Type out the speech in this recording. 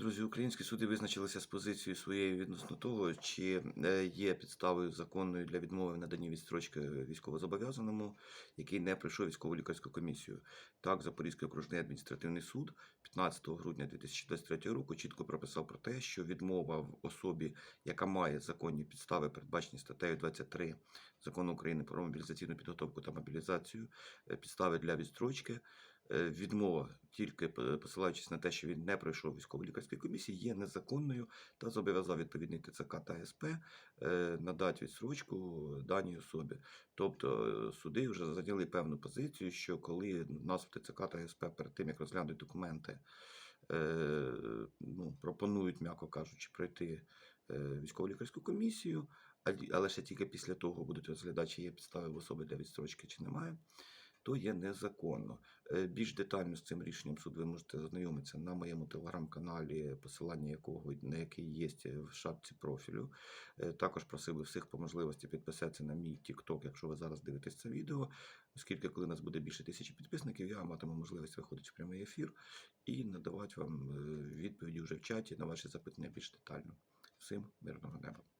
Друзі, українські суди визначилися з позицією своєю відносно того, чи е, є підставою законною для відмови в наданні відстрочки військовозобов'язаному, який не пройшов військово лікарську комісію. Так, Запорізький окружний адміністративний суд 15 грудня 2023 року чітко прописав про те, що відмова в особі, яка має законні підстави, передбачені статтею 23 закону України про мобілізаційну підготовку та мобілізацію, е, підстави для відстрочки. Е, Відмова, тільки посилаючись на те, що він не пройшов військово-лікарської комісії, є незаконною та зобов'язав відповідний ТЦК та СП е, надати відсрочку даній особі. Тобто е, суди вже зайняли певну позицію, що коли в нас в ТЦК та СП перед тим, як розглянути документи, ну, пропонують, м'яко кажучи, пройти військово-лікарську комісію, але ще тільки після того будуть розглядати, чи є підстави в особи для відстрочки, чи немає. То є незаконно. Е, Більш детально з цим рішенням суд ви можете ознайомитися на моєму телеграм-каналі, посилання якого на який є в шапці профілю. Е, Також просив би всіх по можливості підписатися на мій TikTok, якщо ви зараз дивитесь це відео, оскільки коли нас буде більше тисячі підписників, я матиму можливість виходити в прямий ефір і надавати вам е, відповіді вже в чаті на ваші запитання більш детально. Всім мирного неба.